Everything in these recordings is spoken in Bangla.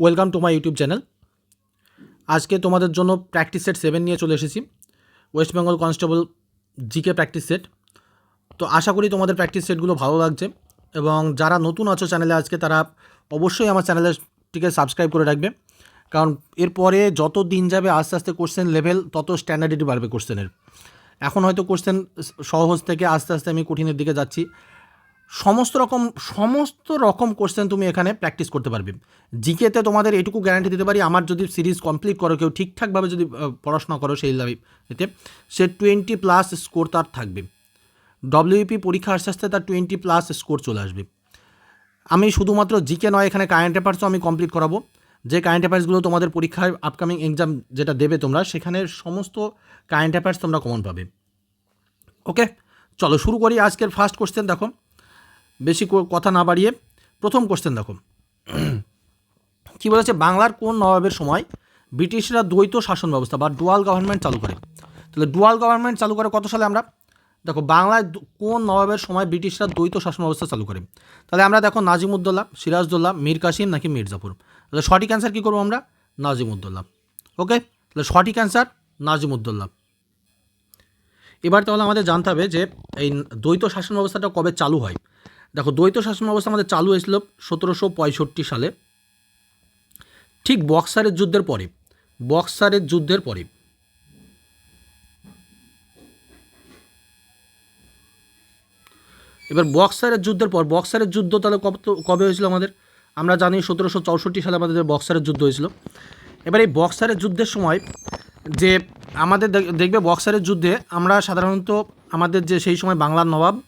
Welcome to my YouTube channel. আজকে তোমাদের জন্য প্র্যাকটিস সেট সেভেন নিয়ে চলে এসেছি। West Bengal constable GK practice set তো আশা করি তোমাদের প্র্যাকটিস সেটগুলো ভালো লাগছে এবং যারা নতুন আছো চ্যানেলে আজকে তারা অবশ্যই আমার চ্যানেলটিকে সাবস্ক্রাইব করে রাখবে। কারণ এরপরে যত দিন যাবে আস্তে আস্তে কোশ্চেন লেভেল তত স্ট্যান্ডার্ডিটি বাড়বে কোশ্চেনের এখন হয়তো কোশ্চেন সহজ থেকে আস্তে আস্তে আমি কঠিনের দিকে যাচ্ছি। সমস্ত রকম সমস্ত রকম কোশ্চেন তুমি এখানে প্র্যাকটিস করতে পারবে। জিকেতে তোমাদের এটুকু গ্যারান্টি দিতে পারি, আমার যদি সিরিজ কমপ্লিট করো, কেউ ঠিকঠাকভাবে যদি পড়াশোনা করো সেই এতে সে টোয়েন্টি প্লাস স্কোর তার থাকবে। ডব্লিউপি পরীক্ষা আস্তে আস্তে তার টোয়েন্টি প্লাস স্কোর চলে আসবে। আমি শুধুমাত্র জিকে নয়, এখানে কারেন্ট অ্যাফার্সও আমি কমপ্লিট করাবো। যে কারেন্ট অ্যাফার্সগুলো তোমাদের পরীক্ষায় আপকামিং এক্সাম যেটা দেবে তোমরা, সেখানে সমস্ত কারেন্ট অ্যাফার্স তোমরা কমন পাবে। ওকে চলো, শুরু করি আজকের ফার্স্ট কোশ্চেন দেখো। বেশি কথা না বাড়িয়ে প্রথম কোশ্চেন দেখো। কি বলেছে? বাংলার কোন নবাবের সময় ব্রিটিশরা দ্বৈত শাসন ব্যবস্থা বা ডুয়াল গভর্নমেন্ট চালু করে? তাহলে ডুয়াল গভর্নমেন্ট চালু করে কত সালে আমরা? দেখো, বাংলায় কোন নবাবের সময় ব্রিটিশরা দ্বৈত শাসন ব্যবস্থা চালু করে? তাহলে আমরা দেখো নাজিমুদ্দৌলা সিরাজদৌল্লা, মীর কাসিম নাকি মির্জাপুর? তাহলে সঠিক অ্যান্সার কী করব আমরা? নাজিমুদ্দৌলা ওকে তাহলে সঠিক অ্যান্সার নাজিমুদ্দৌলা এবার তাহলে আমাদের জানতে হবে যে এই দ্বৈত শাসন ব্যবস্থাটা কবে চালু হয়? দেখো দ্বৈত শাসন ব্যবস্থা আমাদের চালু হয়েছিল সতেরোশো পঁয়ষট্টি সালে। ঠিক বক্সারের যুদ্ধের পরে, বক্সারের যুদ্ধের পরে। এবার বক্সারের যুদ্ধের পর, বক্সারের যুদ্ধ তাহলে কবে হয়েছিল আমাদের? আমরা জানি সতেরোশো চৌষট্টি সালে আমাদের বক্সারের যুদ্ধ হয়েছিল। এবার এই বক্সারের যুদ্ধের সময় যে আমাদের দেখ- দেখবে বক্সারের যুদ্ধে আমরা সাধারণত আমাদের যে সেই সময় বাংলার নবাব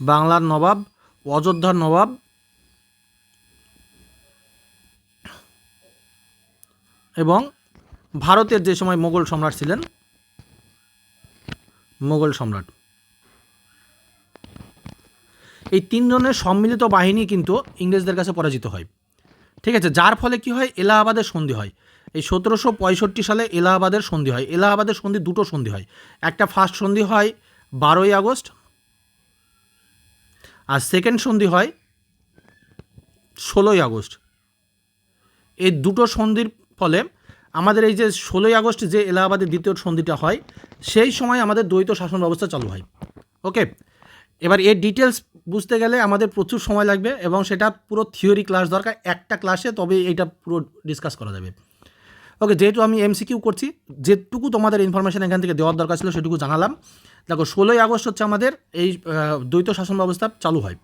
বাংলার নবাব, অযোধ্যার নবাব। এবং ভারতের যে সময় মোগল সম্রাট ছিলেন, মোগল সম্রাট। এই তিনজনের সম্মিলিত বাহিনী কিন্তু ইংরেজদের কাছে পরাজিত হয়। ঠিক আছে, যার ফলে কি হয়? এলাহাবাদের সন্ধি হয়। এই সতেরোশো পঁয়ষট্টি সালে এলাহাবাদের সন্ধি হয়। এলাহাবাদের সন্ধি দুটো সন্ধি হয়। একটা ফার্স্ট সন্ধি হয় বারোই আগস্ট আর সেকেন্ড সন্ধি হয় ষোলোই আগস্ট। এই দুটো সন্ধির ফলে আমাদের এই যে ষোলোই আগস্ট যে এলাহাবাদের দ্বিতীয় সন্ধিটা হয়, সেই সময় আমাদের দ্বৈত শাসন ব্যবস্থা চালু হয়। ওকে এবার এর ডিটেলস বুঝতে গেলে আমাদের প্রচুর সময় লাগবে এবং সেটা পুরো থিওরি ক্লাস দরকার। একটা ক্লাসে তবে এইটা পুরো ডিসকাস করা যাবে। ওকে যেহেতু আমি এমসিকিউ করছি, যেটুকু তোমাদের ইনফরমেশন এখান থেকে দেওয়ার দরকার ছিল সেটুকু জানালাম। দেখো, ষোলোই আগস্ট হচ্ছে আমাদের এই দ্বৈত শাসন ব্যবস্থা চালু হয়।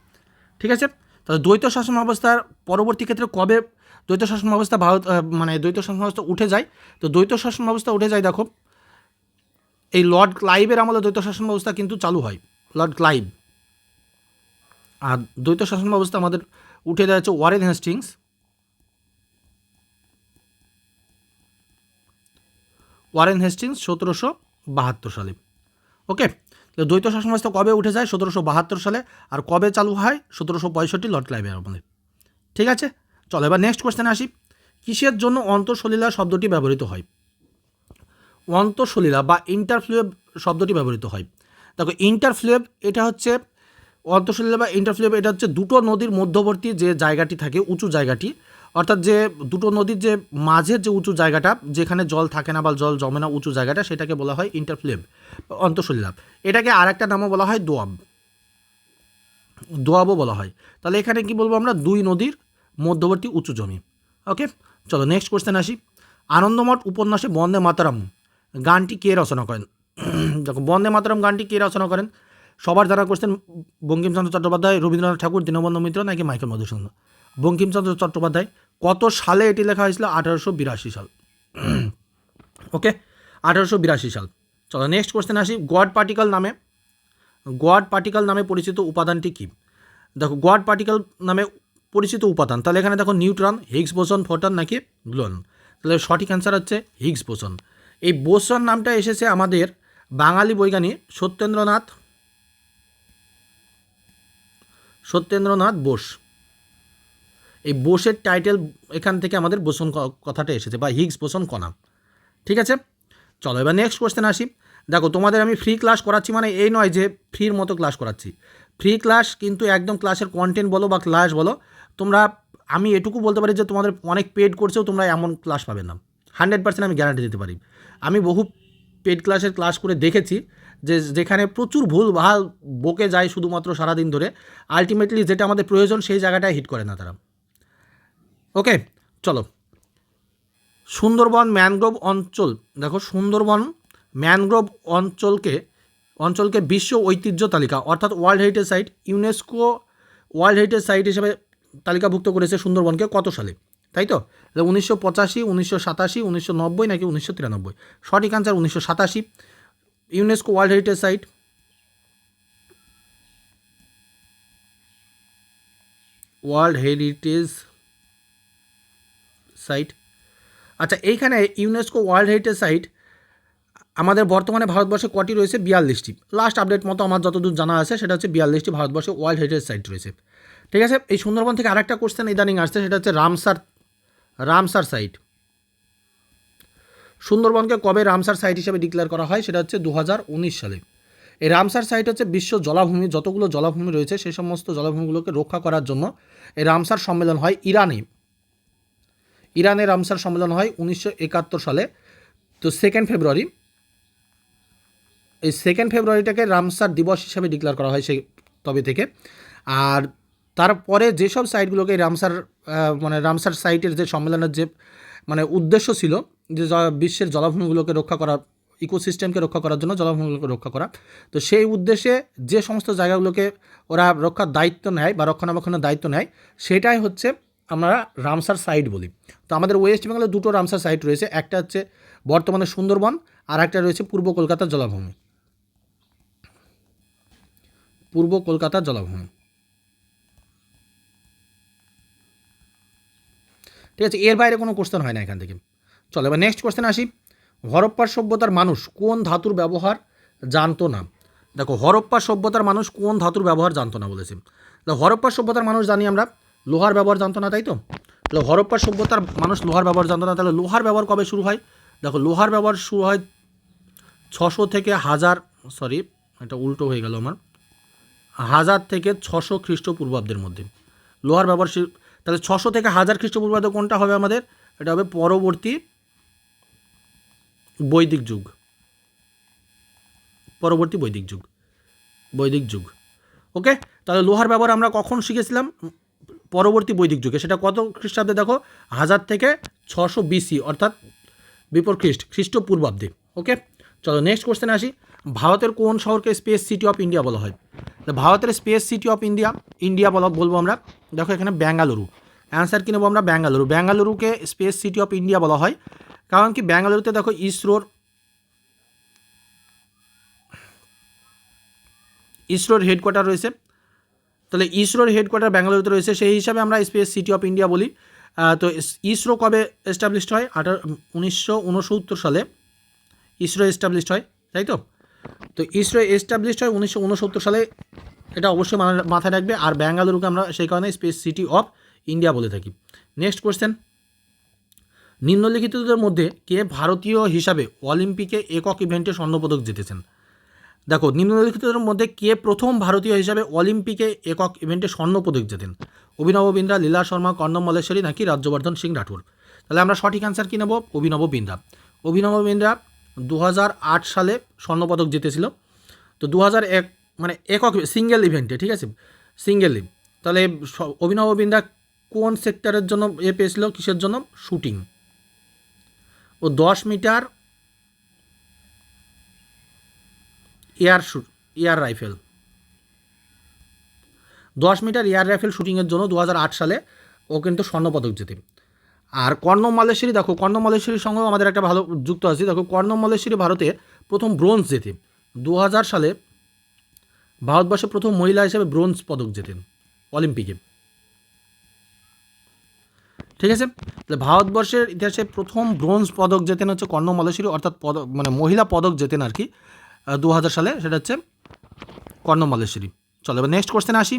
ঠিক আছে? তাহলে দ্বৈত শাসন ব্যবস্থার পরবর্তী ক্ষেত্রে কবে দ্বৈত শাসন ব্যবস্থা ভারত মানে দ্বৈত শাসন ব্যবস্থা উঠে যায়? তো দ্বৈত শাসন ব্যবস্থা উঠে যায়, দেখো, এই লর্ড ক্লাইভের আমলে দ্বৈত শাসন ব্যবস্থা কিন্তু চালু হয়। লর্ড ক্লাইভ আর দ্বৈত শাসন ব্যবস্থা আমাদের উঠে দেওয়া হচ্ছে ওয়ারেন হেস্টিংস ওয়ারেন হেস্টিংস সতেরোশো বাহাত্তর সালে। ওকে দ্বৈত শাসন ব্যবস্থা কবে উঠে যায়? সতেরোশো বাহাত্তর সালে। আর কবে চালু হয়? সতেরোশো পঁয়ষট্টি লর্ড ক্লাইভের আমলে। ঠিক আছে? চলো, এবার নেক্সট কোয়েশ্চেনে আসি। কিসের জন্য অন্তঃসলীলা শব্দটি ব্যবহৃত হয়? অন্তঃসলীলা বা ইন্টারফ্লুয়েব শব্দটি ব্যবহৃত হয়। দেখো ইন্টারফ্লুয়েব এটা হচ্ছে, অন্তঃসলীলা বা ইন্টারফ্লুয়েব এটা হচ্ছে দুটো নদীর মধ্যবর্তী যে জায়গাটি থাকে, উঁচু জায়গাটি অর্থাৎ যে দুটো নদীর যে মাঝের যে উঁচু জায়গাটা, যেখানে জল থাকে না বা জল জমে না উঁচু জায়গাটা, সেটাকে বলা হয় ইন্টারফ্লুয়েব অন্তঃসলীলা এটাকে আর একটা নামও বলা হয় দোয়াব। দোয়াবও বলা হয়। তাহলে এখানে কি বলব আমরা? দুই নদীর মধ্যবর্তী উঁচু জমি। ওকে চলো নেক্সট কোশ্চেন আসি। আনন্দমঠ উপন্যাসে বন্দে মাতারাম গানটি কে রচনা করেন? দেখো, বন্দে মাতারাম গানটি কে রচনা করেন? সবার জানা কোশ্চেন বঙ্কিমচন্দ্র চট্টোপাধ্যায়, রবীন্দ্রনাথ ঠাকুর, দীনবন্ধু মিত্র নাকি মাইকেল মধুসূদন? বঙ্কিমচন্দ্র চট্টোপাধ্যায় কত সালে এটি লেখা হয়েছিল? আঠারোশো বিরাশি সাল। ওকে আঠারোশো বিরাশি সাল। চলো নেক্সট কোশ্চেন আসি। গড পার্টিকল নামে। গড পার্টিকল নামে পরিচিত উপাদানটি কী? দেখো গড পার্টিকল নামে পরিচিত উপাদান। তাহলে এখানে দেখো, নিউট্রন, হিগস বোসন ফোটন নাকি গ্লোন। তাহলে সঠিক অ্যান্সার হচ্ছে হিগস বোসন এই বোসন নামটা এসেছে আমাদের বাঙালি বৈজ্ঞানিক সত্যেন্দ্রনাথ সত্যেন্দ্রনাথ বোস। এই বোসের টাইটেল এখান থেকে আমাদের বোসন কথাটা এসেছে, বা হিগস বোসন কণা। ঠিক আছে? চলো, এবার নেক্সট কোয়েশ্চেন আসি। দেখো, তোমাদের আমি ফ্রি ক্লাস করাচ্ছি মানে এই নয় যে ফ্রির মতো ক্লাস করাচ্ছি। ফ্রি ক্লাস কিন্তু একদম ক্লাসের কন্টেন্ট বলো বা ক্লাস বলো, তোমরা, আমি এটুকু বলতে পারি যে তোমাদের অনেক পেড করছেও তোমরা এমন ক্লাস পাবে না। হান্ড্রেড পার্সেন্ট আমি গ্যারান্টি দিতে পারি। আমি বহু পেড ক্লাসের ক্লাস করে দেখেছি যে যেখানে প্রচুর ভুল ভালো বকে যায় শুধুমাত্র সারাদিন ধরে। আলটিমেটলি যেটা আমাদের প্রয়োজন সেই জায়গাটায় হিট করে না তারা। ওকে, চলো। সুন্দরবন ম্যানগ্রোভ অঞ্চল, দেখো সুন্দরবন ম্যানগ্রোভ অঞ্চলকে অঞ্চলকে বিশ্ব ঐতিহ্য তালিকা, অর্থাৎ world heritage site, UNESCO world heritage site হিসেবে তালিকাভুক্ত করেছে সুন্দরবনকে কত সালে? তাই তো? উনিশশো পঁচাশি, উনিশশো সাতাশি, উনিশশো নব্বই নাকি উনিশশো তিরানব্বই? সঠিক আনসার উনিশশো সাতাশি। UNESCO world heritage site. World heritage site. আচ্ছা এইখানে ইউনেস্কো ওয়ার্ল্ড হেরিটেজ সাইট আমাদের বর্তমানে ভারতবর্ষে কটি রয়েছে? বিয়াল্লিশটি। লাস্ট আপডেট মতো আমার যতদূর জানা আছে, সেটা হচ্ছে বিয়াল্লিশটি ভারতবর্ষে ওয়ার্ল্ড হেরিটেজ সাইট রয়েছে। ঠিক আছে? এই সুন্দরবন থেকে আরেকটা কোশ্চেন ইদানিং আসছে, সেটা হচ্ছে রামসার রামসার সাইট সুন্দরবনকে কবে রামসার সাইট হিসেবে ডিক্লেয়ার করা হয়, সেটা হচ্ছে দু হাজার উনিশ সালে। এই রামসার সাইট হচ্ছে বিশ্ব জলাভূমি, যতগুলো জলাভূমি রয়েছে, সেই সমস্ত জলাভূমিগুলোকে রক্ষা করার জন্য এই রামসার সম্মেলন হয় ইরানে। ইরানে রামসার সম্মেলন হয় উনিশশো একাত্তর সালে। তো সেকেন্ড ফেব্রুয়ারি এই সেকেন্ড ফেব্রুয়ারিটাকে রামসার দিবস হিসেবে ডিক্লেয়ার করা হয় সেই তবে থেকে। আর তারপরে যেসব সাইটগুলোকে রামসার মানে রামসার সাইটের যে সম্মেলনের যে মানে উদ্দেশ্য ছিল, যে বিশ্বের জলাভূমিগুলোকে রক্ষা করা ইকোসিস্টেমকে রক্ষা করার জন্য জলাভূমিগুলোকে রক্ষা করা। তো সেই উদ্দেশ্যে যে সমস্ত জায়গাগুলোকে ওরা রক্ষার দায়িত্ব নেয় বা রক্ষণাবেক্ষণের দায়িত্ব নেয়, সেটাই হচ্ছে আমরা রামসার সাইট বলি। তো আমাদের ওয়েস্ট বেঙ্গলে দুটো রামসার সাইট রয়েছে, একটা হচ্ছে বর্তমানে সুন্দরবন আর একটা রয়েছে পূর্ব কলকাতার জলাভূমি। পূর্ব কলকাতার জলাভূমি। ঠিক আছে, এর বাইরে কোনো কোশ্চেন হয় না এখান থেকে। চলো, এবার নেক্সট কোশ্চেন আসি। হরপ্পার সভ্যতার মানুষ কোন ধাতুর ব্যবহার জানতো না? দেখো, হরপ্পা সভ্যতার মানুষ কোন ধাতুর ব্যবহার জানতো না বলেছে। হরপ্পা সভ্যতার মানুষ জানি আমরা লোহার ব্যবহার জানতো না, তাই তো? তাহলে হরপ্পা সভ্যতার মানুষ লোহার ব্যবহার জানতো না, তাহলে লোহার ব্যবহার কবে শুরু হয়? দেখো, লোহার ব্যবহার শুরু হয় ছশো থেকে হাজার সরি এটা উল্টো হয়ে গেল আমার, হাজার থেকে ছশো খ্রিস্টপূর্বাব্দের মধ্যে। লোহার ব্যবহার তাহলে ছশো থেকে হাজার খ্রিস্টপূর্বাব্দ কোনটা হবে আমাদের? এটা হবে পরবর্তী বৈদিক যুগ। পরবর্তী বৈদিক যুগ। বৈদিক যুগ। ওকে তাহলে লোহার ব্যবহার আমরা কখন শিখেছিলাম? পরবর্তী বৈদিক যুগে, সেটা কত খ্রিস্টাব্দে দেখো? হাজার থেকে ছশো বিসি, অর্থাৎ বিপর খ্রিস্ট, খ্রিস্টপূর্বাব্দে, ওকে? চলো নেক্সট কোশ্চেনে আসি। ভারতের কোন শহরকে স্পেস সিটি অফ ইন্ডিয়া বলা হয়? ভারতের space city of India India বলা, বলব আমরা। দেখো এখানে ব্যাঙ্গালুরু অ্যান্সার কী নেব আমরা? ব্যাঙ্গালুরু ব্যাঙ্গালুরুকে স্পেস সিটি অফ ইন্ডিয়া বলা হয়। কারণ কি ব্যাঙ্গালুরুতে দেখো ইসরোর ইসরোর হেডকোয়ার্টার রয়েছে। তাহলে ইসরোর হেডকোয়ার্টার ব্যাঙ্গালুরুতে রয়েছে। সেই হিসাবে আমরা স্পেস সিটি অফ ইন্ডিয়া বলি। তো ইসরো কবে এস্টাবলিশড হয়? আঠারো, উনিশশো সালে ইসরো এস্টাবলিশড হয়, তাই তো? তো ইসরো এস্টাবলিশড হয় উনিশশো উনসত্তর সালে। এটা অবশ্যই মাথা- মাথায় রাখবে। আর ব্যাঙ্গালুরুকে আমরা সেই কারণে স্পেস সিটি অফ ইন্ডিয়া বলে থাকি। নেক্সট কোয়েশ্চেন নিম্নলিখিতদের মধ্যে কে ভারতীয় হিসাবে অলিম্পিকে একক ইভেন্টে স্বর্ণপদক জিতেছেন? দেখো, নিম্নলিখিতদের মধ্যে কে প্রথম ভারতীয় হিসাবে অলিম্পিকে একক ইভেন্টে স্বর্ণ পদক জেতেন? অভিনব বিন্দ্রা লীলা শর্মা, কর্ণম মল্লেশ্বরী নাকি রাজ্যবর্ধন সিং রাঠোর তাহলে আমরা সঠিক অ্যান্সার কী নেব? অভিনব বিন্দ্রা অভিনব বিন্দ্রা দু সালে স্বর্ণপদক জিতেছিল। তো দু এক মানে একক সিঙ্গেল ইভেন্টে ঠিক আছে? সিঙ্গেল তাহলে অভিনব বিন্দ্রা কোন সেক্টরের জন্য এ পেয়েছিল? কিসের জন্য? শুটিং ও দশ metre air shoot, air rifle. দশ মিটার এয়ার রাইফেল শুটিংয়ের জন্য দু হাজার আট সালে ও কিন্তু স্বর্ণপদক জেতে। আর কর্ণ মালেশ্বরী, দেখো কর্ণ মালেশ্বরীর সঙ্গেও আমাদের একটা ভালো যুক্ত আছে। দেখো কর্ণ মালেশ্বরী ভারতে প্রথম ব্রোঞ্জ জেতে। দু হাজার সালে ভারতবর্ষে প্রথম মহিলা হিসেবে ব্রোঞ্জ পদক জেতেন অলিম্পিকে। ঠিক আছে? তাহলে ভারতবর্ষের ইতিহাসে প্রথম ব্রোঞ্জ পদক জেতেন হচ্ছে কর্ণ মালেশ্বরী, অর্থাৎ পদক মানে মহিলা পদক জেতেন আর কি। দু হাজার সালে, সেটা হচ্ছে কর্ণ মালেশ্বরী চলো, এবার নেক্সট কোশ্চেন আসি।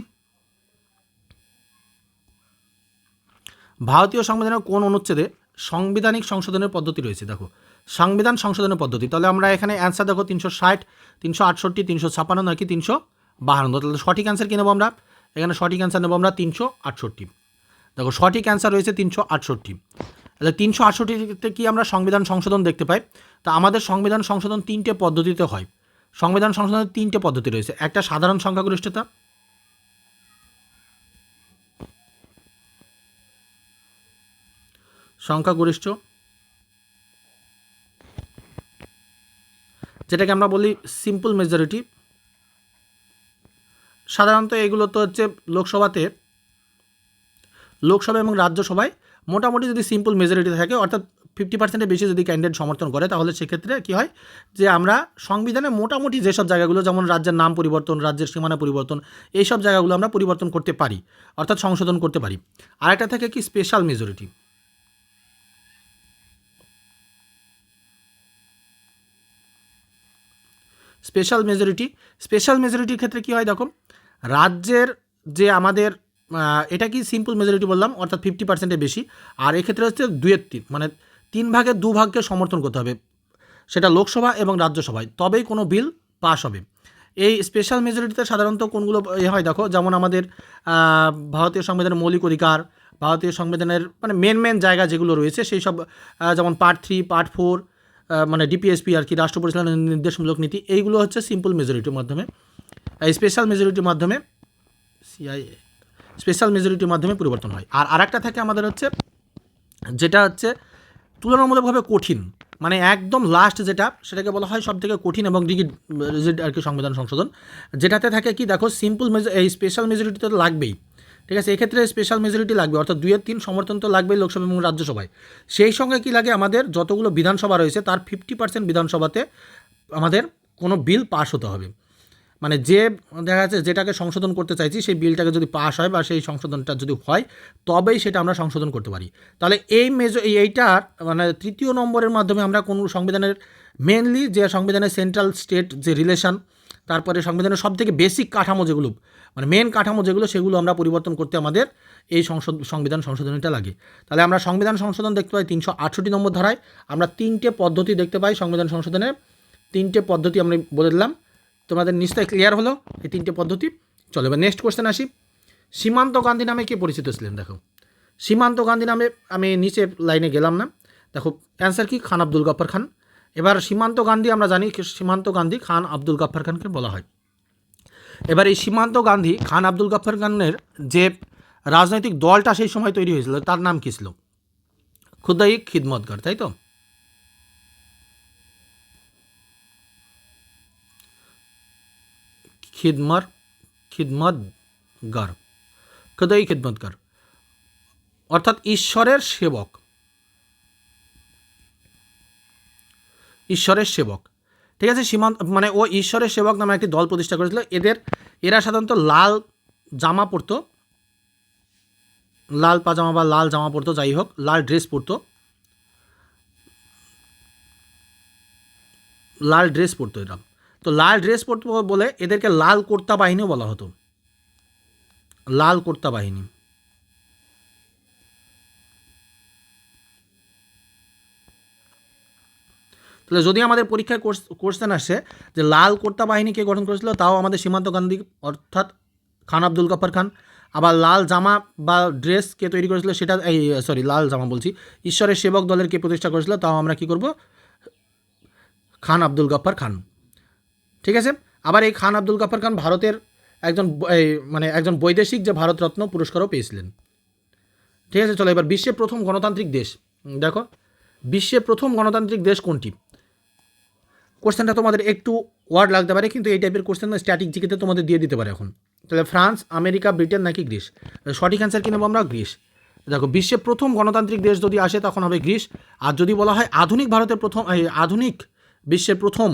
ভারতীয় সংবিধানের কোন অনুচ্ছেদে সাংবিধানিক সংশোধনের পদ্ধতি রয়েছে? দেখো, সংবিধান সংশোধনের পদ্ধতি, তাহলে আমরা এখানে অ্যান্সার দেখো, তিনশো ষাট, তিনশো আটষট্টি, তিনশো ছাপান্ন, নাকি তিনশো বাহান্ন। তাহলে সঠিক অ্যান্সার কী নেব আমরা? এখানে সঠিক অ্যান্সার নেব আমরা তিনশো আটষট্টি। দেখো, সঠিক অ্যান্সার রয়েছে তিনশো আটষট্টি। তাহলে তিনশো আটষট্টিতে কি আমরা সংবিধান সংশোধন দেখতে পাই? তা আমাদের সংবিধান সংশোধন তিনটে পদ্ধতিতে হয়। সংবিধান সংশোধনের তিনটে পদ্ধতি রয়েছে। একটা সাধারণ সংখ্যাগরিষ্ঠতা, সংখ্যাগরিষ্ঠ, যেটাকে আমরা বলি সিম্পল মেজরিটি সাধারণত এগুলো তো হচ্ছে লোকসভাতে, লোকসভা এবং রাজ্যসভায় মোটামুটি যদি সিম্পল মেজরিটি থাকে, অর্থাৎ ফিফটি পার্সেন্টের বেশি যদি ক্যান্ডিডেট সমর্থন করে, তাহলে সেক্ষেত্রে কী হয়? যে আমরা সংবিধানে মোটামুটি যেসব জায়গাগুলো, যেমন রাজ্যের নাম পরিবর্তন, রাজ্যের সীমানা পরিবর্তন, এইসব জায়গাগুলো আমরা পরিবর্তন করতে পারি, অর্থাৎ সংশোধন করতে পারি। আরেকটা থাকে কি? Special majority special majority special মেজরিটির ক্ষেত্রে কী হয় দেখো? রাজ্যের যে আমাদের এটা কি সিম্পল মেজরিটি বললাম, অর্থাৎ ফিফটি পার্সেন্টের বেশি। আর এক্ষেত্রে হচ্ছে দুয়ের তিন মানে তিন ভাগে দু ভাগকে সমর্থন করতে হবে। সেটা লোকসভা এবং রাজ্যসভায়, তবেই কোনো বিল পাস হবে। এই স্পেশাল মেজরিটিতে সাধারণত কোনগুলো এ হয় দেখো, যেমন আমাদের ভারতীয় সংবিধানের মৌলিক অধিকার, ভারতীয় সংবিধানের মানে মেন মেন জায়গা যেগুলো রয়েছে, সেই সব যেমন পার্ট থ্রি পার্ট ফোর মানে ডিপিএসপি আর কি, রাষ্ট্র পরিচালনার নির্দেশমূলক নীতি, এইগুলো হচ্ছে সিম্পল মেজরিটির মাধ্যমে। স্পেশাল মেজরিটির মাধ্যমে সিআই স্পেশাল মেজরিটির মাধ্যমে পরিবর্তন হয়। আর আরেকটা থাকে আমাদের হচ্ছে, যেটা হচ্ছে তুলনামূলকভাবে কঠিন। মানে একদম লাস্ট যেটা, সেটাকে বলা হয় সব থেকে কঠিন এবং রিগিড রিজিড আর কি সংবিধান সংশোধন। যেটাতে থাকে কি, দেখো সিম্পল এই স্পেশাল মেজরিটি তো লাগবেই। ঠিক আছে, এক্ষেত্রে স্পেশাল মেজরিটি লাগবে, অর্থাৎ দুইয়ের তিন সমর্থন তো লাগবেই লোকসভা এবং রাজ্যসভায়। সেই সঙ্গে কি লাগে আমাদের, যতগুলো বিধানসভা রয়েছে, তার ফিফটি পার্সেন্ট বিধানসভাতে আমাদের কোনো বিল পাস হতে হবে। মানে যে দেখা যাচ্ছে যেটাকে সংশোধন করতে চাইছি, সেই বিলটাকে যদি পাস হয় বা সেই সংশোধনটা যদি হয়, তবেই সেটা আমরা সংশোধন করতে পারি। তাহলে এই মেজ এই- এইটার মানে তৃতীয় নম্বরের মাধ্যমে আমরা কোন সংবিধানের মেনলি যে সংবিধানের সেন্ট্রাল স্টেট যে রিলেশন তারপরে সংবিধানের সব থেকে বেসিক কাঠামো যেগুলো মানে মেন কাঠামো যেগুলো, সেগুলো আমরা পরিবর্তন করতে আমাদের এই সংসদ সংবিধান সংশোধনীটা লাগে। তাহলে আমরা সংবিধান সংশোধন দেখতে পাই তিনশো আটষট্টি নম্বর ধারায়। আমরা তিনটে পদ্ধতি দেখতে পাই সংবিধান সংশোধনের। তিনটে পদ্ধতি আমরা বলে দিলাম। তোমাদের নিশ্চয়ই ক্লিয়ার হলো এই তিনটে পদ্ধতি। চলো এবার নেক্সট কোশ্চেন আসি। সীমান্ত গান্ধী নামে কে পরিচিত ছিলেন? দেখো, সীমান্ত গান্ধী নামে আমি নিচে লাইনে গেলাম না। দেখো অ্যান্সার কি? খান আব্দুল গাফার খান। এবার সীমান্ত গান্ধী আমরা জানি সীমান্ত গান্ধী খান আব্দুল গাফার খানকে বলা হয়। এবার এই সীমান্ত গান্ধী খান আব্দুল গাফার খানের যে রাজনৈতিক দলটা সেই সময় তৈরি হয়েছিল, তার নাম কী ছিল? খুদাই খিদমতগর তাই তো? খিদমর খিদমতগর খুদাই খিদমতগর অর্থাৎ ঈশ্বরের সেবক ঈশ্বরের সেবক ঠিক আছে সীমান্ত মানে ও ঈশ্বরের সেবক নামে একটি দল প্রতিষ্ঠা করেছিল এদের এরা সাধারণত লাল জামা পরতো লাল পাজামা বা লাল জামা পরতো যাই হোক লাল ড্রেস পরতো লাল ড্রেস পরতো এরা তো লাল ড্রেস পরতো বলে এদেরকে লাল কোর্তা বাহিনীও বলা হতো। লাল কোর্তা বাহিনী। তাহলে যদি আমাদের পরীক্ষায় কোশ্চেন আসে যে লাল কোর্তা বাহিনী কে গঠন করেছিল, তাও আমাদের সীমান্ত গান্ধী, অর্থাৎ খান আব্দুল গফর খান। আবার লাল জামা বা ড্রেস কে তৈরি করেছিল সেটা, এই সরি লাল জামা বলছি। ঈশ্বরের সেবক দলের কে প্রতিষ্ঠা করেছিল, তাও আমরা কি করব? খান আব্দুল গফর খান। ঠিক আছে? আবার এই খান আব্দুল গফর খান ভারতের একজন মানে একজন বৈদেশিক যে ভারতরত্ন পুরস্কারও পেয়েছিলেন। ঠিক আছে? চলো এবার বিশ্বের প্রথম গণতান্ত্রিক দেশ। দেখো। বিশ্বের প্রথম গণতান্ত্রিক দেশ কোনটি? কোশ্চেনটা তোমাদের একটু ওয়ার্ড লাগতে পারে, কিন্তু এই টাইপের কোশ্চেন স্ট্যাটিক জিকেতে তোমাদের দিয়ে দিতে পারে এখন। তাহলে ফ্রান্স, আমেরিকা, ব্রিটেন নাকি গ্রিস? সঠিক অ্যান্সার কি নেব আমরা? গ্রিস। দেখো, বিশ্বের প্রথম গণতান্ত্রিক দেশ যদি আসে তখন হবে গ্রিস। আর যদি বলা হয় আধুনিক ভারতের প্রথম আধুনিক বিশ্বের প্রথম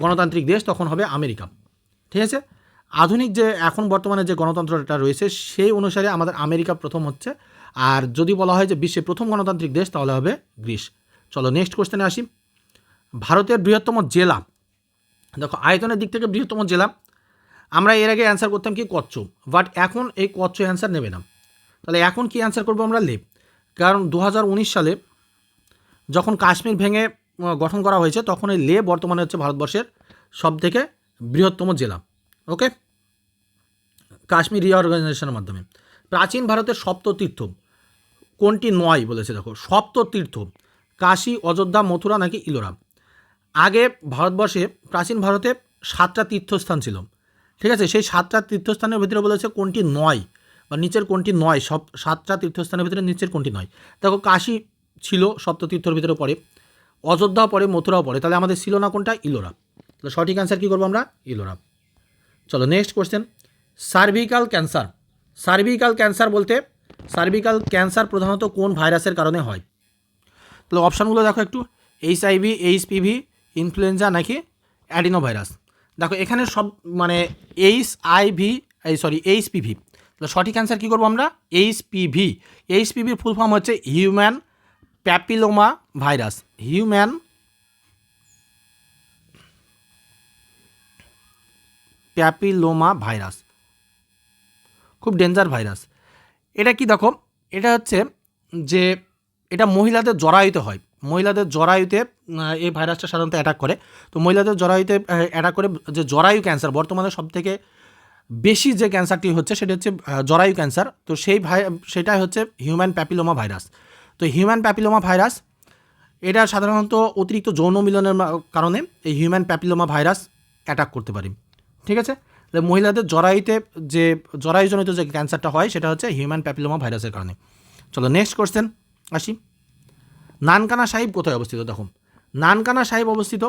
গণতান্ত্রিক দেশ, তখন হবে আমেরিকা। ঠিক আছে? আধুনিক যে এখন বর্তমানে যে গণতন্ত্রটা রয়েছে, সেই অনুসারে আমাদের আমেরিকা প্রথম হচ্ছে। আর যদি বলা হয় যে বিশ্বের প্রথম গণতান্ত্রিক দেশ, তাহলে হবে গ্রিস। চলো নেক্সট কোশ্চেনে আসি। ভারতের বৃহত্তম জেলা। দেখো, আয়তনের দিক থেকে বৃহত্তম জেলা। আমরা এর আগে অ্যান্সার করতাম কি কচ্ছ বাট এখন এই কচ্ছ অ্যান্সার নেবে না। তাহলে এখন কি অ্যান্সার করব আমরা লেপ কারণ দু হাজার উনিশ সালে যখন কাশ্মীর ভেঙে গঠন করা হয়েছে, তখন এই লে বর্তমানে হচ্ছে ভারতবর্ষের সব থেকে বৃহত্তম জেলা ওকে কাশ্মীর রিঅর্গানাইজেশনের মাধ্যমে। প্রাচীন ভারতের সপ্ততীর্থ, কোনটি নয় বলেছে দেখো সপ্ত তীর্থ কাশী, অযোধ্যা, মথুরা নাকি ইলোরা। আগে ভারতবর্ষে, প্রাচীন ভারতে সাতটা তীর্থস্থান ছিল, ঠিক আছে? সেই সাতটা তীর্থস্থানের ভিতরে বলেছে কোনটি নয়, বা নিচের কোনটি নয়, সব সাতটা তীর্থস্থানের ভিতরে নিচের কোনটি নয়। দেখো, কাশী ছিল সপ্ততীর্থর ভিতরে পড়ে অযোধ্যাও পড়ে, মথুরাও পড়ে, তাহলে আমাদের ছিল না কোনটা? ইলোরা। তাহলে সঠিক অ্যান্সার কী করব আমরা? ইলোরা। চলো next question cervical cancer cervical cancer বলতে সার্ভিক্যাল ক্যান্সার প্রধানত কোন ভাইরাসের কারণে হয়? তাহলে অপশানগুলো দেখো একটু। H IV H PV influenza নাকি অ্যাডিনো ভাইরাস দেখো, এখানে সব মানে এইচ আইভি এই সরি এইচ পিভি তাহলে সঠিক অ্যান্সার কী করব আমরা? এইচ পিভি এইচ পিভির ফুল ফর্ম হচ্ছে human papilloma virus, human papilloma virus. খুব ডেঞ্জার ভাইরাস। এটা কি দেখো? এটা হচ্ছে যে এটা মহিলাদের জরায়ুতে হয়। মহিলাদের জরায়ুতে এই ভাইরাসটা সাধারণত অ্যাটাক করে। তো মহিলাদের জরায়ুতে অ্যাটাক করে যে জরায়ু ক্যান্সার বর্তমানে সবথেকে বেশি যে ক্যান্সারটি হচ্ছে, সেটা হচ্ছে জরায়ু ক্যান্সার তো সেই ভাই, সেটাই হচ্ছে হিউম্যান প্যাপিলোমা ভাইরাস তো হিউম্যান প্যাপিলোমা ভাইরাস, এটা সাধারণত অতিরিক্ত যৌন মিলনের কারণে এই হিউম্যান প্যাপিলোমা ভাইরাস অ্যাটাক করতে পারে। ঠিক আছে? মহিলাদের জরায়ুতে যে, জরায়ুজনিত যে ক্যান্সারটা হয়, সেটা হচ্ছে হিউম্যান প্যাপিলোমা ভাইরাসের কারণে। চলো নেক্সট কোশ্চেন আসি। নানকানা সাহিব কোথায় অবস্থিত? দেখো, নানকানা সাহিব অবস্থিত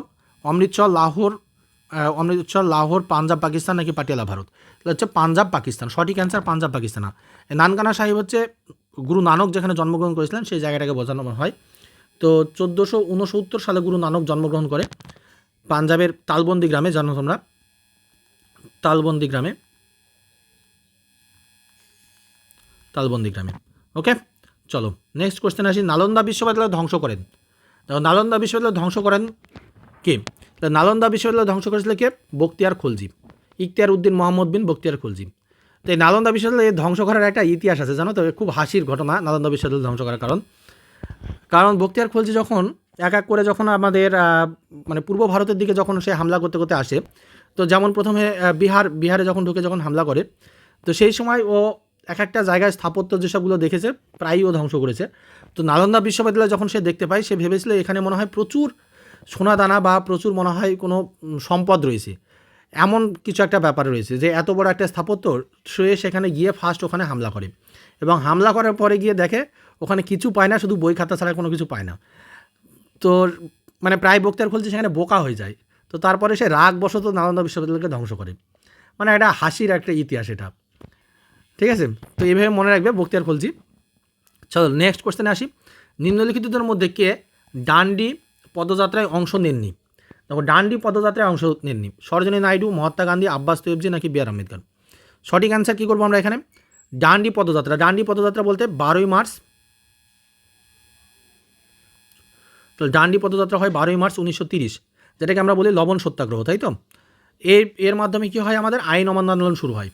অমৃতসর, লাহোর অমৃতসর, লাহোর, পাঞ্জাব, পাকিস্তান নাকি পাটিয়ালা, ভারত? এটা হচ্ছে পাঞ্জাব, পাকিস্তান। সঠিক অ্যান্সার পাঞ্জাব, পাকিস্তান। নানকানা সাহিব হচ্ছে গুরু নানক যেখানে জন্মগ্রহণ করেছিলেন, সেই জায়গাটাকে বোঝানো হয়। তো চোদ্দোশো উনসত্তর সালে গুরু নানক জন্মগ্রহণ করে পাঞ্জাবের তালবন্দি গ্রামে, জানো তোমরা? তালবন্দি গ্রামে। তালবন্দি গ্রামে। ওকে? চলো নেক্সট কোয়েশ্চেন আসি। নালন্দা বিশ্ববিদ্যালয় ধ্বংস করেন। নালন্দা বিশ্ববিদ্যালয় ধ্বংস করেন কে? নালন্দা বিশ্ববিদ্যালয় ধ্বংস করেছিল কে? বক্তিয়ার খলজি। ইখতিয়ার উদ্দিন মোহাম্মদ বিন বক্তিয়ার খলজি। তো এই নালন্দা বিশ্ববিদ্যালয় ধ্বংস করার একটা ইতিহাস আছে, জানো তো? খুব হাসির ঘটনা নালন্দা বিশ্ববিদ্যালয় ধ্বংস করার কারণ। কারণ বক্তিয়ার খলজি যখন এক এক করে যখন আমাদের মানে পূর্ব ভারতের দিকে যখন সে হামলা করতে করতে আসে, তো যেমন প্রথমে বিহার, বিহারে যখন ঢুকে যখন হামলা করে, তো সেই সময় ও এক একটা জায়গায় স্থাপত্য যেসবগুলো দেখেছে, প্রায়ই ও ধ্বংস করেছে। তো নালন্দা বিশ্ববিদ্যালয় যখন সে দেখতে পায়, সে ভেবেছিল এখানে মনে হয় প্রচুর সোনা দানা বা প্রচুর মনে হয় কোনো সম্পদ রয়েছে। এমন কিছু একটা ব্যাপার রয়েছে যে এত বড় একটা স্থাপত্য সে সেখানে গিয়ে ফার্স্ট ওখানে হামলা করে। এবং হামলা করার পরে গিয়ে দেখে ওখানে কিছু পায় না, শুধু বই খাতা ছাড়া কোনো কিছু পায় না। তো মানে প্রায় বক্তার খুলছে সেখানে বোকা হয়ে যায়। তো তারপরে সে রাগ বশত নালন্দা বিশ্ববিদ্যালয়কে ধ্বংস করে। মানে এটা হাসির একটা ইতিহাস এটা। ঠিক আছে? তো এইভাবে মনে রাখবে বক্তিয়ার খলজি। চলো নেক্সট কোশ্চেনে আসি। নিম্নলিখিতদের মধ্যে কে ডান্ডি পদযাত্রায় অংশ নেননি? দেখো, ডান্ডি পদযাত্রায় অংশ নেননি। সরোজিনী নাইডু, মহাত্মা গান্ধী, আব্বাস তৈবজি নাকি বি আর আম্বেদকর। সঠিক অ্যান্সার কী করব আমরা এখানে? ডান্ডি পদযাত্রা। ডান্ডি পদযাত্রা বলতে বারোই মার্চ। তো ডান্ডি পদযাত্রা হয় বারোই মার্চ উনিশশো তিরিশ, যেটাকে আমরা বলি লবণ সত্যাগ্রহ, তাই তো? এর এর মাধ্যমে কী হয় আমাদের? আইন অমান্য আন্দোলন শুরু হয়।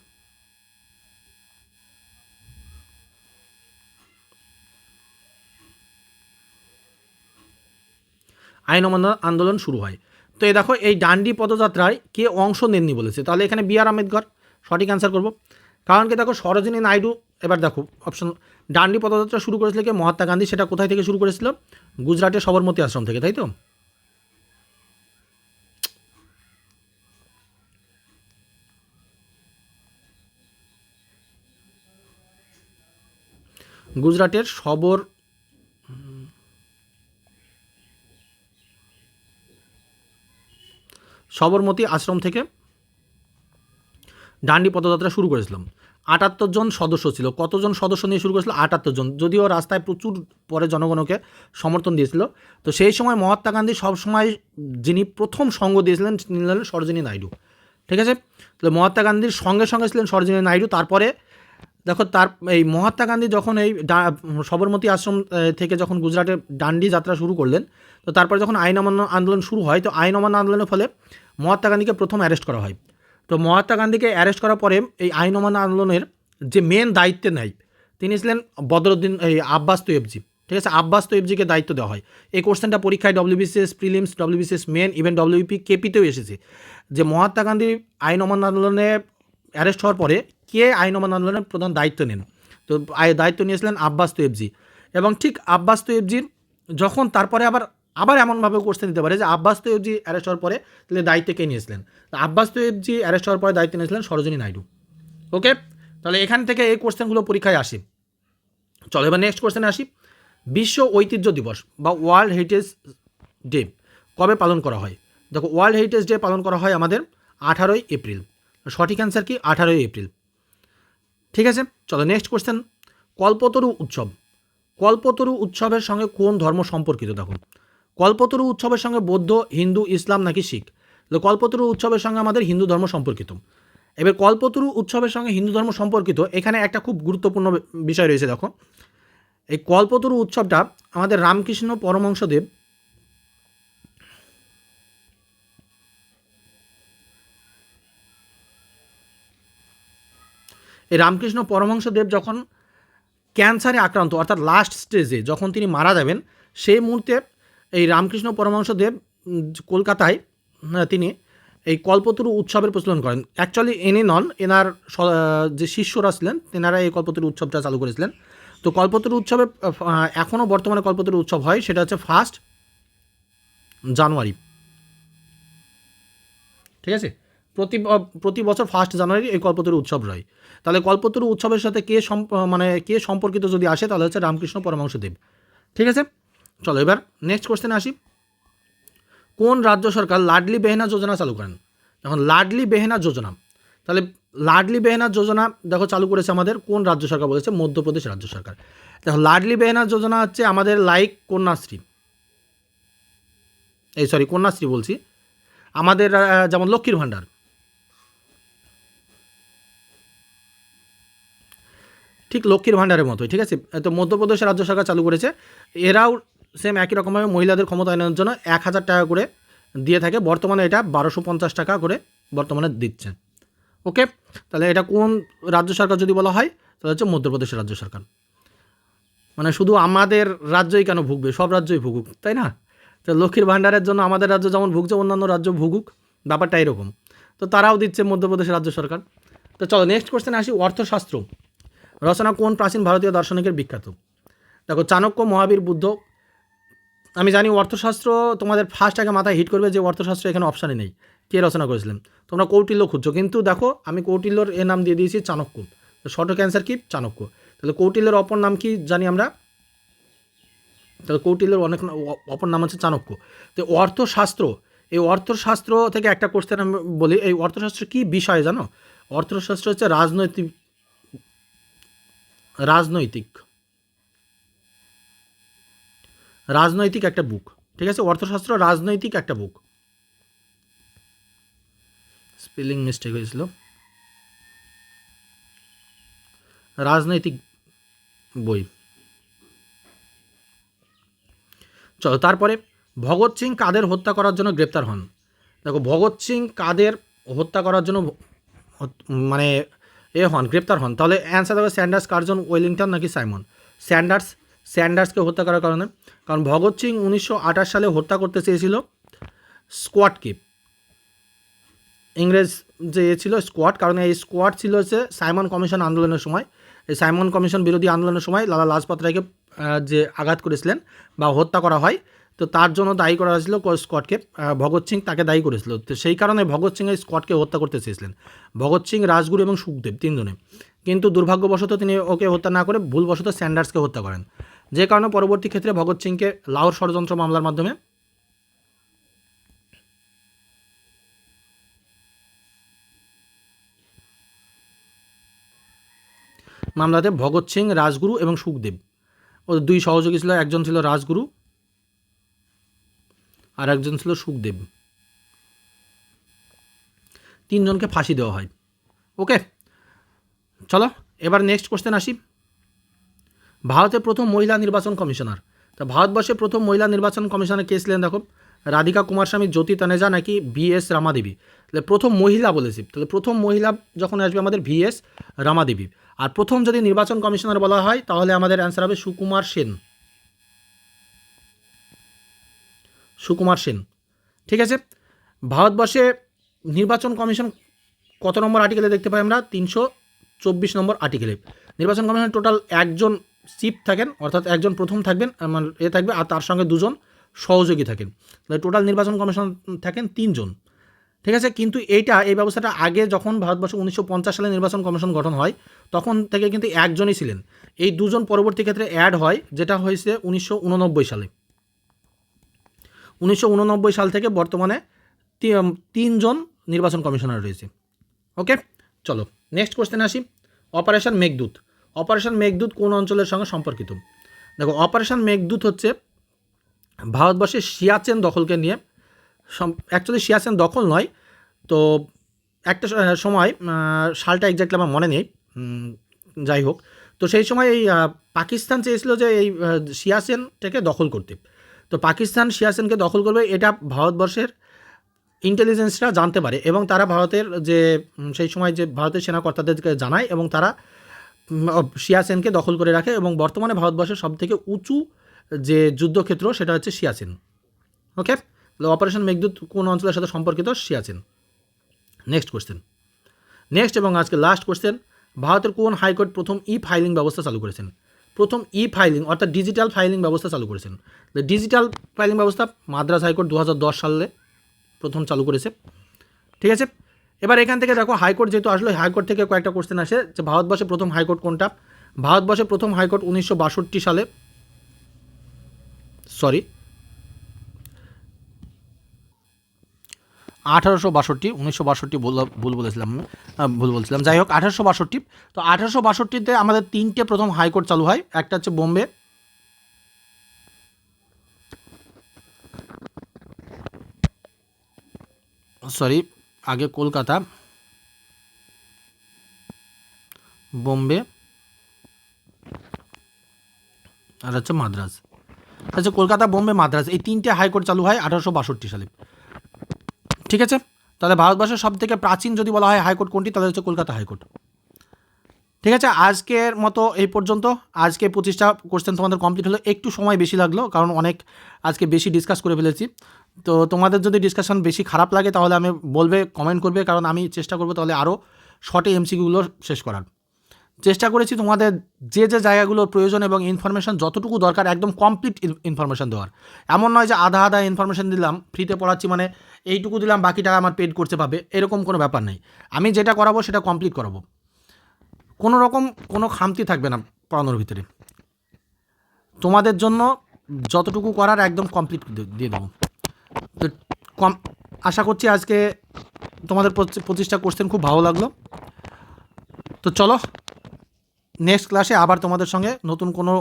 আইন অমান্য, আন্দোলন শুরু হয়। তো এই দেখো, এই ডান্ডি পদযাত্রায় কে অংশ নেননি বলেছে। তাহলে এখানে বি আর আম্বেদকর, সঠিক অ্যান্সার করব। কারণ কি দেখো, সরোজিনী নাইডু, এবার দেখো অপশন ডান্ডি পদযাত্রা শুরু করেছিল কি মহাত্মা গান্ধী, সেটা কোথায় থেকে শুরু করেছিল? গুজরাটের সবরমতী আশ্রম থেকে, তাই তো? গুজরাটের সবর সবরমতী আশ্রম থেকে ডান্ডি পদযাত্রা শুরু করেছিলাম। আটাত্তর জন সদস্য ছিল। কতজন সদস্য নিয়ে শুরু করেছিল? আটাত্তর জন। যদিও রাস্তায় প্রচুর পরে জনগণকে সমর্থন দিয়েছিল। তো সেই সময় মহাত্মা গান্ধী সবসময় যিনি প্রথম সঙ্গ দিয়েছিলেন তিনি হলেন সরোজিনী নাইডু। ঠিক আছে? তাহলে মহাত্মা গান্ধীর সঙ্গে সঙ্গে ছিলেন সরোজিনী নাইডু। তারপরে দেখো, তার এই মহাত্মা গান্ধী যখন এই সবরমতী আশ্রম থেকে যখন গুজরাটে ডান্ডি যাত্রা শুরু করলেন তো তারপরে যখন আইন অমান্য আন্দোলন শুরু হয়, তো আইন অমান্য আন্দোলনের ফলে মহাত্মা গান্ধীকে প্রথম অ্যারেস্ট করা হয়। তো মহাত্মা গান্ধীকে অ্যারেস্ট করার পরে এই আইন অমান্য আন্দোলনের যে মেন দায়িত্বে নেয় তিনি ছিলেন বদরুদ্দিন, এই আব্বাস তৈয়বজি। ঠিক আছে? আব্বাস তৈয়বজিকে দায়িত্ব দেওয়া হয়। এই কোশ্চেনটা পরীক্ষায় WBCS prelims WBCS main even WP কেপিতেও এসেছে। যে মহাত্মা গান্ধী আইন অমান্য আন্দোলনে অ্যারেস্ট হওয়ার পরে কে আইন অমান্য আন্দোলনের প্রধান দায়িত্ব নেন? তো দায়িত্ব নিয়েছিলেন আব্বাস তৈয়বজি। এবং ঠিক আব্বাস তৈবজির যখন তারপরে আবার আবার এমনভাবে কোশ্চেন দিতে পারে যে আব্বাস তৈবজি অ্যারেস্ট হওয়ার পরে তাহলে দায়িত্বে কে নিয়েছিলেন আব্বাস তৈবজি অ্যারেস্ট হওয়ার পরে দায়িত্ব নিয়েছিলেন সরোজিনী নাইডু। ওকে তাহলে এখান থেকে এই কোশ্চেনগুলো পরীক্ষায় আসি। চলো, এবার নেক্সট কোশ্চেনে আসি। বিশ্ব ঐতিহ্য দিবস বা ওয়ার্ল্ড হেরিটেজ ডে কবে পালন করা হয়? দেখো ওয়ার্ল্ড হেরিটেজ ডে পালন করা হয় আমাদের আঠারোই এপ্রিল। সঠিক অ্যান্সার কি? আঠারোই এপ্রিল। ঠিক আছে? চলো নেক্সট কোশ্চেন কল্পতরু উৎসব। কল্পতরু উৎসবের সঙ্গে কোন ধর্ম সম্পর্কিত? দেখো কল্পতরু উৎসবের সঙ্গে বৌদ্ধ, হিন্দু, ইসলাম নাকি শিখ? কল্পতরু উৎসবের সঙ্গে আমাদের হিন্দু ধর্ম সম্পর্কিত। এবার কল্পতরু উৎসবের সঙ্গে হিন্দু ধর্ম সম্পর্কিত, এখানে একটা খুব গুরুত্বপূর্ণ বিষয় রয়েছে, দেখো। এই কল্পতরু উৎসবটা আমাদের রামকৃষ্ণ পরমহংসদেব এই রামকৃষ্ণ পরমহংসদেব যখন ক্যান্সারে আক্রান্ত, অর্থাৎ লাস্ট স্টেজে যখন তিনি মারা যাবেন, সেই মুহূর্তে এই রামকৃষ্ণ পরমহংসদেব কলকাতায় তিনি এই কল্পতরু উৎসবের প্রচলন করেন। অ্যাকচুয়ালি এনে নন, এনার যে শিষ্যরা ছিলেন, তেনারা এই কল্পতরু উৎসবটা চালু করেছিলেন। তো কল্পতরু উৎসবে এখনও বর্তমানে কল্পতরু উৎসব হয়, সেটা হচ্ছে ফার্স্ট জানুয়ারি। ঠিক আছে? প্রতি প্রতি বছর ফার্স্ট জানুয়ারি এই কল্পতরু উৎসব হয়। তাহলে কল্পতরু উৎসবের সাথে কে মানে কে সম্পর্কিত যদি আসে, তাহলে হচ্ছে রামকৃষ্ণ পরমাংশদেব ঠিক আছে? চলো, এবার নেক্সট কোশ্চেনে আসি। কোন রাজ্য সরকার লাডলি বেহেনা যোজনা চালু করেন? এখন লাডলি বেহেনা যোজনা, তাহলে লাডলি বেহেনা যোজনা দেখো চালু করেছে আমাদের কোন রাজ্য সরকার বলেছে? মধ্যপ্রদেশ রাজ্য সরকার। দেখো, লাডলি বেহেনা যোজনা হচ্ছে আমাদের লাইক কন্যাশ্রী। এই সরি কন্যাশ্রী বলছি। আমাদের যেমন লক্ষ্মীর ভাণ্ডার। ঠিক লক্ষ্মীর ভাণ্ডারের মতোই, ঠিক আছে? তো মধ্যপ্রদেশ রাজ্য সরকার চালু করেছে। এরাও সেম একই রকমভাবে মহিলাদের ক্ষমতায়নের জন্য এক হাজার টাকা করে দিয়ে থাকে। বর্তমানে এটা বারোশো পঞ্চাশ টাকা করে বর্তমানে দিচ্ছে। ওকে তাহলে এটা কোন রাজ্য সরকার যদি বলা হয়, তাহলে হচ্ছে মধ্যপ্রদেশ রাজ্য সরকার। মানে শুধু আমাদের রাজ্যই কেন ভুগবে? সব রাজ্যই ভুগুক, তাই না? তো লক্ষ্মীর ভাণ্ডারের জন্য আমাদের রাজ্য যেমন ভুগছে, অন্যান্য রাজ্য ভুগুক ব্যাপারটা এরকম। তো তারাও দিচ্ছে মধ্যপ্রদেশ রাজ্য সরকার। তো চলো নেক্সট কোশ্চেন আসি, অর্থশাস্ত্র। রচনা কোন প্রাচীন ভারতীয় দার্শনিকের বিখ্যাত? দেখো, চাণক্য মহাবীর বুদ্ধ আমি জানি অর্থশাস্ত্র তোমাদের ফার্স্ট আগে মাথায় হিট করবে যে অর্থশাস্ত্র এখানে অপশানে নেই। কে রচনা করেছিলেন? তোমরা কৌটিল্য খুঁজছো। কিন্তু দেখো, আমি কৌটিল্যর এ নাম দিয়ে দিয়েছি চাণক্য। শর্ট ক্যান্সার কি? চাণক্য। তাহলে কৌটিল্যের অপর নাম কি জানি আমরা? তাহলে কৌটিল্যের অনেক অপর নাম হচ্ছে চাণক্য। তো অর্থশাস্ত্র, এই অর্থশাস্ত্র থেকে একটা কোশ্চেন আমি বলি, এই অর্থশাস্ত্র কি বিষয় জানো? অর্থশাস্ত্র হচ্ছে রাজনৈতিক রাজনৈতিক। রাজনৈতিক একটা বুক, ঠিক আছে? অর্থশাস্ত্র, রাজনৈতিক একটা বুক। স্পেলিং মিস্টেক হয়েছিল। রাজনৈতিক বই। চলো, তারপরে ভগৎ সিং কাদের হত্যা করার জন্য গ্রেপ্তার হন? দেখো, ভগৎ সিং কাদের হত্যা করার জন্য মানে এ হন, গ্রেপ্তার হন। তাহলে অ্যান্সার দেবে স্যান্ডার্স কার্জন ওয়েলিংটন নাকি সাইমন স্যান্ডার্স স্যান্ডার্সকে হত্যা করার কারণে। কারণ ভগৎ সিং উনিশশো আঠাশ সালে হত্যা করতে চেয়েছিল স্কোয়াডকে। ইংরেজ যে এ ছিল স্কোয়াড, কারণ এই স্কোয়াড ছিল হচ্ছে সাইমন কমিশন আন্দোলনের সময়। এই সাইমন কমিশন বিরোধী আন্দোলনের সময় লালা লাজপত রায়কে যে আঘাত করেছিলেন বা হত্যা করা হয়, তো তার জন্য দায়ী করা হয়েছিল কো- স্কটকে ভগৎ সিং তাকে দায়ী করেছিল। তো সেই কারণে ভগৎ সিং এই স্কটকে হত্যা করতে চেয়েছিলেন। ভগৎ সিং, রাজগুরু এবং সুখদেব তিনজনে। কিন্তু দুর্ভাগ্যবশত তিনি ওকে হত্যা না করে ভুলবশত স্যান্ডার্সকে হত্যা করেন। যে কারণে পরবর্তী ক্ষেত্রে ভগৎ সিংকে লাহোর ষড়যন্ত্র মামলার মাধ্যমে মামলাতে ভগৎ সিং, রাজগুরু এবং সুখদেব। ও দুই সহযোগী ছিল, একজন ছিল রাজগুরু আর একজন ছিল সুখদেব। তিনজনকে ফাঁসি দেওয়া হয়। ওকে, চলো, এবার নেক্সট কোশ্চেন আসি। ভারতের প্রথম মহিলা নির্বাচন কমিশনার। তা ভারতবর্ষের প্রথম মহিলা নির্বাচন কমিশনার কে ছিলেন দেখো, রাধিকা কুমার স্বামী, জ্যোতি তানেজা নাকি ভি এস রামাদেবী। তাহলে প্রথম মহিলা বলেছি, তাহলে প্রথম মহিলা যখন আসবে আমাদের ভি এস রামাদেবী। আর প্রথম যদি নির্বাচন কমিশনার বলা হয়, তাহলে আমাদের অ্যান্সার হবে সুকুমার সেন। সুকুমার সেন। ঠিক আছে? ভারতবর্ষে নির্বাচন কমিশন কত নম্বর আর্টিকেলে দেখতে পাই আমরা? তিনশো চব্বিশ নম্বর আর্টিকেলে নির্বাচন কমিশন টোটাল একজন চিফ থাকেন, অর্থাৎ একজন প্রথম থাকবেন আমার এ থাকবে, আর তার সঙ্গে দুজন সহযোগী থাকেন। তাহলে টোটাল নির্বাচন কমিশন থাকেন তিনজন। ঠিক আছে? কিন্তু এইটা, এই ব্যবস্থাটা আগে যখন ভারতবর্ষে উনিশশো পঞ্চাশ সালে নির্বাচন কমিশন গঠন হয়, তখন থেকে কিন্তু একজনই ছিলেন। এই দুজন পরবর্তী ক্ষেত্রে অ্যাড হয়, যেটা হয়েছে উনিশশো উননব্বই সালে। উনিশশো উননব্বই সাল থেকে বর্তমানে তিনজন নির্বাচন কমিশনার রয়েছে। ওকে? চলো নেক্সট কোশ্চেন আসি। অপারেশন মেঘদূত অপারেশন মেঘদূত কোন অঞ্চলের সঙ্গে সম্পর্কিত? দেখো অপারেশন মেঘদূত হচ্ছে ভারতবর্ষের সিয়াচেন দখলকে নিয়ে অ্যাকচুয়ালি সিয়াচেন দখল নয় তো একটা সময় সালটা এক্স্যাক্টলি আমার মনে নেই যাই হোক। তো সেই সময় এই পাকিস্তান চেয়েছিল যে এই আহ, সিয়াচেনটাকে দখল করতে। তো পাকিস্তান সিয়াচেনকে দখল করবে এটা ভারতবর্ষের ইন্টেলিজেন্সরা জানতে পারে এবং তারা ভারতের যে সেই সময় যে ভারতের সেনাকর্তাদেরকে জানায় এবং তারা সিয়াচেনকে দখল করে রাখে এবং বর্তমানে ভারতবর্ষের সবথেকে উঁচু যে যুদ্ধক্ষেত্র সেটা হচ্ছে সিয়াচেন ওকে? অপারেশন মেঘদূত কোন অঞ্চলের সাথে সম্পর্কিত? সিয়াচেন নেক্সট কোশ্চেন নেক্সট এবং আজকে লাস্ট কোশ্চেন ভারতের কোন হাইকোর্ট প্রথম ই ফাইলিং ব্যবস্থা চালু করেছেন? প্রথম ই ফাইলিং অর্থাৎ ডিজিটাল ফাইলিং ব্যবস্থা চালু করেছেন। ডিজিটাল ফাইলিং ব্যবস্থা মাদ্রাস হাইকোর্ট দু হাজার দশ সালে প্রথম চালু করেছে। ঠিক আছে? এবার এখান থেকে দেখো হাইকোর্ট যেহেতু আসলে, হাইকোর্ট থেকে কয়েকটা কোশ্চেন আসে, যে ভারতবর্ষে প্রথম হাইকোর্ট কোনটা? ভারতবর্ষে প্রথম হাইকোর্ট উনিশশো বাষট্টি সালে সরি আঠারোশো বাষট্টি, উনিশশো বাষট্টি ভুল বলেছিলাম ভুল বলছিলাম। যাই হোক, আঠারোশো বাষট্টি। তো আঠারোশো বাষট্টিতে আমাদের তিনটে প্রথম হাইকোর্ট চালু হয়, একটা হচ্ছে বোম্বে সরি আগে কলকাতা, বোম্বে, আর হচ্ছে মাদ্রাজ। আচ্ছা কলকাতা, বোম্বে, মাদ্রাজ, এই তিনটে হাইকোর্ট চালু হয় আঠারোশো বাষট্টি সালে। ঠিক আছে? তাহলে ভারতবর্ষের সব থেকে প্রাচীন যদি বলা হয় হাইকোর্ট কোনটি, তাহলে হচ্ছে কলকাতা হাইকোর্ট ঠিক আছে? আজকের মতো এই পর্যন্ত। আজকে পঁচিশটা কোশ্চেন তোমাদের কমপ্লিট হলো। একটু সময় বেশি লাগল, কারণ অনেক আজকে বেশি ডিসকাস করে ফেলেছি। তো তোমাদের যদি ডিসকাশন বেশি খারাপ লাগে, তাহলে আমি বলবে কমেন্ট করবে, কারণ আমি চেষ্টা করব তাহলে আরও শর্টে এমসিকিউগুলো শেষ করার। চেষ্টা করেছি তোমাদের যে যে জায়গাগুলোর প্রয়োজন এবং ইনফরমেশন যতটুকু দরকার, একদম কমপ্লিট ইনফরমেশান দেওয়ার। এমন নয় যে আধা আধা ইনফরমেশান দিলাম ফ্রিতে পড়াচ্ছি মানে এইটুকু দিলাম, বাকি টাকা আমার পেড করতে পাবে এরকম কোনো ব্যাপার নেই। আমি যেটা করাবো সেটা কমপ্লিট করাবো। কোনো রকম কোনো খামতি থাকবে না পড়ানোর ভিতরে। তোমাদের জন্য যতটুকু করার একদম কমপ্লিট দিয়ে দেবো। কম আশা করছি আজকে তোমাদের প্রতিষ্ঠা কোশ্চেন খুব ভালো লাগল। তো চলো নেক্সট ক্লাসে আবার তোমাদের সঙ্গে নতুন কোনো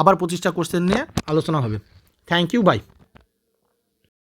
আবার প্রতিষ্ঠা কোশ্চেন নিয়ে আলোচনা হবে। Thank you by